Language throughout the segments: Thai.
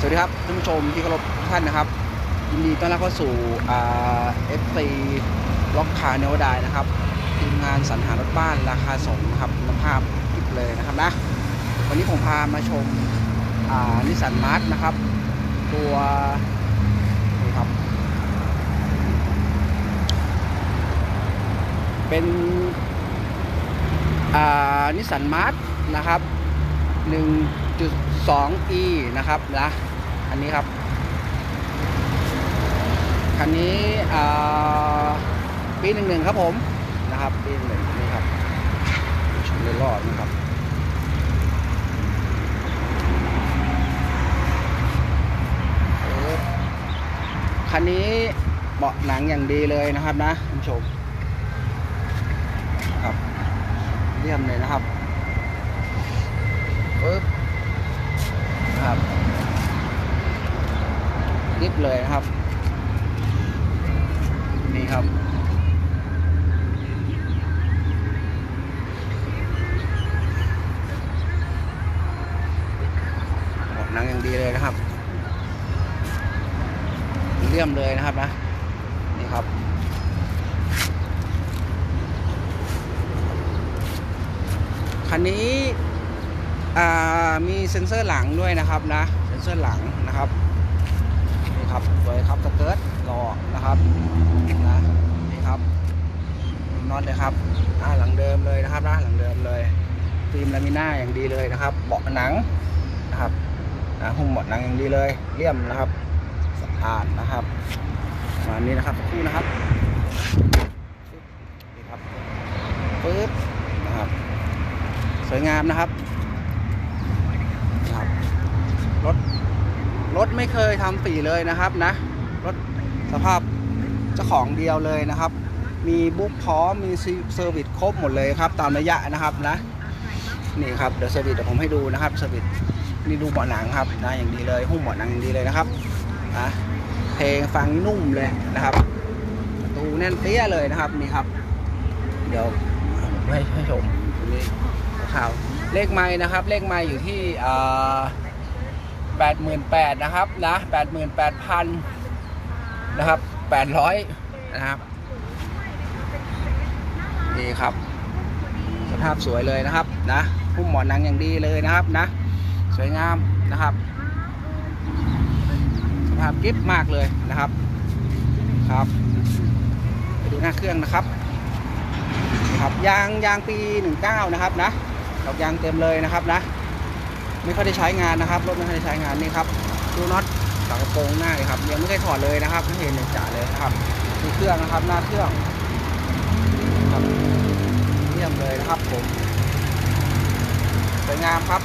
สวัสดีครับท่านผู้ชมที่เคารพทุกท่านนะครับ ยินดีต้อนรับเข้าสู่เอฟซีล็อกคาเนวดายนะครับทีมงานสรรหารถบ้านราคาส่งนะครับคุณภาพคลิปเลยนะครับนะวันนี้ผมพามาชมนิสสันมาร์ทนะครับ ตัวนี่ครับ เป็นนิสสันมาร์ทนะครับหนึ่ง 1.2e นะครับนะอันนี้ครับ คันนี้ปีหนึ่งหนึ่งครับผมนะครับปีหนึ่งนี่ครับชมเลยรอดนะครับคันนี้เบาะหนังอย่างดีเลยนะครับนะท่านผู้ชมครับเยี่ยมเลยนะครับริบ เลยนะครับ นี่ครับหมดหนังอย่างดีเลยนะครับ เลี่ยมเลยนะครับนะ นี่ครับคันนี้มีเซ็นเซอร์หลังด้วยนะครับนะ เซ็นเซอร์หลังนะครับ นี่ครับสวยครับสเกิร์ตรอนะครับนะนี่ครับน็อตเลยครับอ่าหลังเดิมเลยนะครับนะหลังเดิมเลยฟิล์มลามิน่าอย่างดีเลยนะครับ เบาะหนังนะครับนะหุ้มเบาะหนังอย่างดีเลยเลี่ยมนะครับสะอาดนะครับมานี้นะครับสักครู่นะครับนี่ครับปึ๊บนะครับสวยงามนะครับนะครับรถ รถไม่เคยทำสีเลยนะครับนะ รถสภาพเจ้าของเดียวเลยนะครับ มีบุ๊กพร้อมมีเซอร์วิสครบหมดเลยครับ ตามระยะนะครับนะ นี่ครับเดี๋ยวเซอร์วิสเดี๋ยวผมให้ดูนะครับเซอร์วิสนี่ดูเบาะหนังครับนะอย่างดีเลยหุ้มเบาะหนังอย่างดีเลยนะครับนะเพลงฟังนุ่มเลยนะครับประตูแน่นเตี้ยเลยนะครับนี่ครับ เดี๋ยวให้ให้ชมตรงนี้ข่าวเลขไม้นะครับ เลขไม้อยู่ที่อ่า แปดหมื่นแปดนะครับนะแปดหมื่นแปดพันนะครับแปดร้อยนะครับนี่ครับสภาพสวยเลยนะครับนะพุ่มหมอนหนังอย่างดีเลยนะครับนะ สวยงามนะครับ สภาพกิฟมากเลยนะครับครับไปดูหน้าเครื่องนะครับครับยางยางปี 19 นะครับนะดอกยางเต็มเลยนะครับนะ ไม่ค่อยได้ใช้งานนะครับรถไม่ค่อยได้ใช้งานนี่ครับดูน็อตฝากระโปรงหน้าเลยครับยังไม่ได้ถอดเลยนะครับไม่เห็นเลยจ่าเลยครับมีเครื่องนะครับหน้าเครื่องครับเยี่ยมเลยนะครับผมสวยงามครับ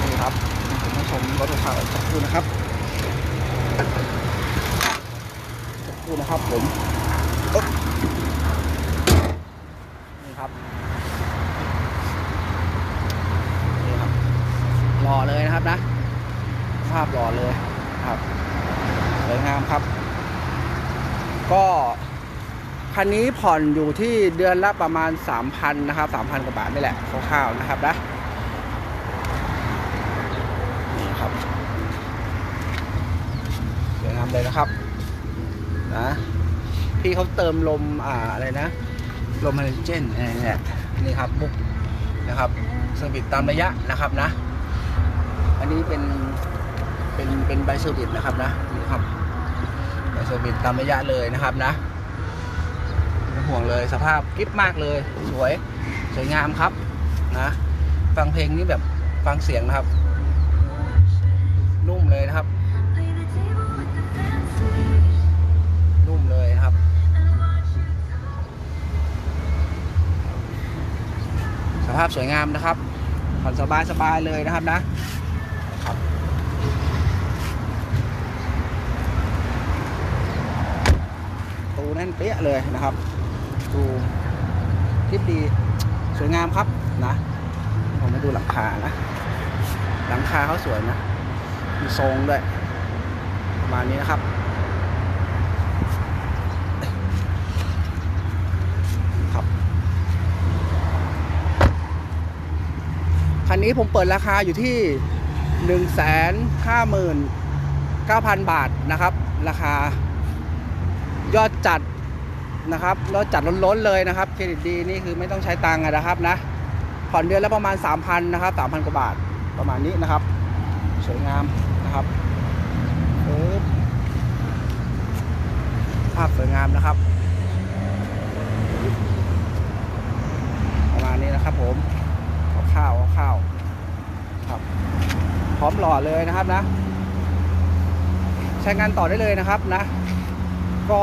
นี่ครับผมมาชมรถลูกค้าสักครู่นะครับสักครู่นะครับผมนี่ครับ นี่ครับ หล่อเลยนะครับนะภาพหล่อเลยครับสวยงามครับ ก็คันนี้ผ่อนอยู่ที่เดือนละประมาณ 3,000นะครับ3,000กว่าบาทนี่แหละคร่าวๆนะครับนะนี่ครับสวยงามเลยนะครับนะพี่เขาเติมลมอ่าอะไรนะ ลมไฮโดรเจนเนี่ยนี่ครับบุ๊กนะครับเซอร์วิสตามระยะนะครับนะ นนี้เป็นเป็นเป็นใบเซอร์วิสนะครับนะนี่ครับใบเซอร์วิสตามระยะเลยนะครับนะไม่ห่วงเลยสภาพกริบมากเลย สวยสวยงามครับนะฟังเพลงนี้แบบฟังเสียงนะครับ นุ่มเลยนะครับ นุ่มเลยครับสภาพสวยงามนะครับผ่อนสบายสบายเลยนะครับนะครับตู แน่นเปี้ยเลยนะครับ ดูคลิปดีสวยงามครับนะผมมาดูหลังคานะ หลังคาเขาสวยนะมีทรงด้วยประมาณนี้นะครับครับคันนี้ผมเปิดราคาอยู่ที่ 1 5 9 0 0 0 บาทนะครับ ราคา ยอดจัดนะครับยอดจัดล้นๆเลยนะครับเครดิตดีนี่คือไม่ต้องใช้ตังค์นะครับนะผ่อนเดือนละประมาณ 3,000นะครับ3,000กว่าบาทประมาณนี้นะครับ สวยงามนะครับปึ๊บภาพสวยงามนะครับ ประมาณนี้นะครับผมเอาข้าวเอาข้าวครับ พร้อมหล่อเลยนะครับนะ ใช้งานต่อได้เลยนะครับนะ ก็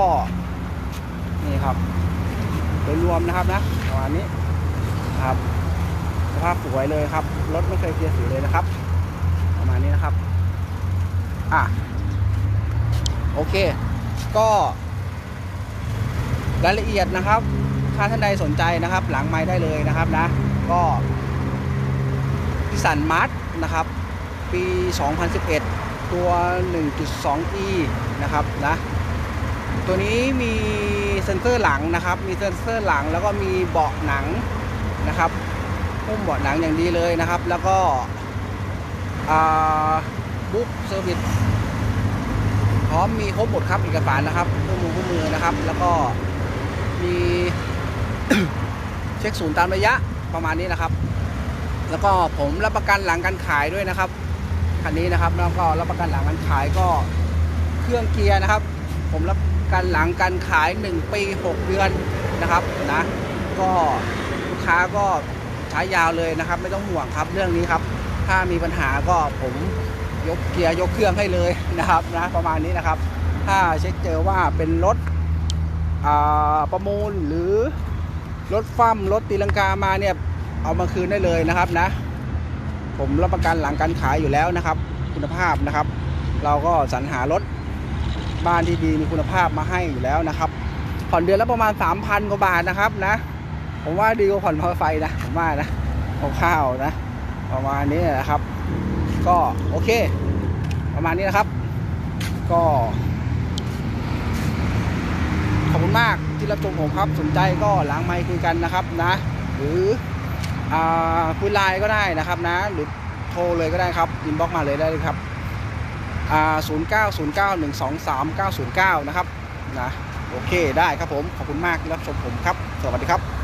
นี่ครับโดยรวมนะครับนะประมาณนี้นะครับสภาพสวยเลยครับรถไม่เคยเสียสีเลยนะครับ ประมาณนี้นะครับอะโอเค ก็รายละเอียดนะครับ ถ้าท่านใดสนใจนะครับ หลังไม้ได้เลยนะครับนะ ก็พิสันมาร์ทนะครับ ปี 2011 ตัว 1.2e นะครับนะ ตัวนี้มีเซ็นเซอร์หลังนะครับ มีเซ็นเซอร์หลังแล้วก็มีเบาะหนังนะครับหุ้มเบาะหนังอย่างดีเลยนะครับ แล้วก็บุ๊กเซอร์วิสพร้อมมีครบหมดครับเอกสารนะครับคู่มือคู่มือนะครับ แล้วก็มีเช็คศูนย์ตามระยะประมาณนี้นะครับ แล้วก็ผมรับประกันหลังการขายด้วยนะครับคันนี้นะครับแล้วก็รับประกันหลังการขายก็เครื่องเกียร์นะครับ ผมรับ กันหลังการขาย 1 ปี 6 เดือนนะครับนะก็ลูกค้าก็ใช้ยาวเลยนะครับ ไม่ต้องห่วงครับเรื่องนี้ครับ ถ้ามีปัญหาก็ผมยกเกียร์ยกเครื่องให้เลยนะครับนะประมาณนี้นะครับ ถ้าเช็คเจอว่าเป็นรถประมูลหรือรถฟั่มรถตีลังกามาเนี่ยเอามาคืนได้เลยนะครับนะ ผมรับประกันหลังการขายอยู่แล้วนะครับ คุณภาพนะครับ เราก็สรรหารถ บ้านที่ดีมีคุณภาพมาให้อยู่แล้วนะครับ ผ่อนเดือนละประมาณ 3,000 กว่าบาทนะครับนะ ผมว่าดีกว่าผ่อนมอเตอร์ไซค์นะผมว่านะข้าวๆนะ ประมาณนี้นะครับ ก็โอเค ประมาณนี้นะครับ ก็ ขอบคุณมากที่รับชมผมครับ สนใจก็หลังไมค์คุยกันนะครับนะ หรืออคุยไลน์ก็ได้นะครับนะ หรือโทรเลยก็ได้ครับอินบ็อกมาเลยได้เลยครับ 0909123909นย์เก้าหนึ่งสองสามเก้าศูนย์เก้านะครับนะโอเคได้ครับผม ขอบคุณมากที่รับชมผมครับ สวัสดีครับ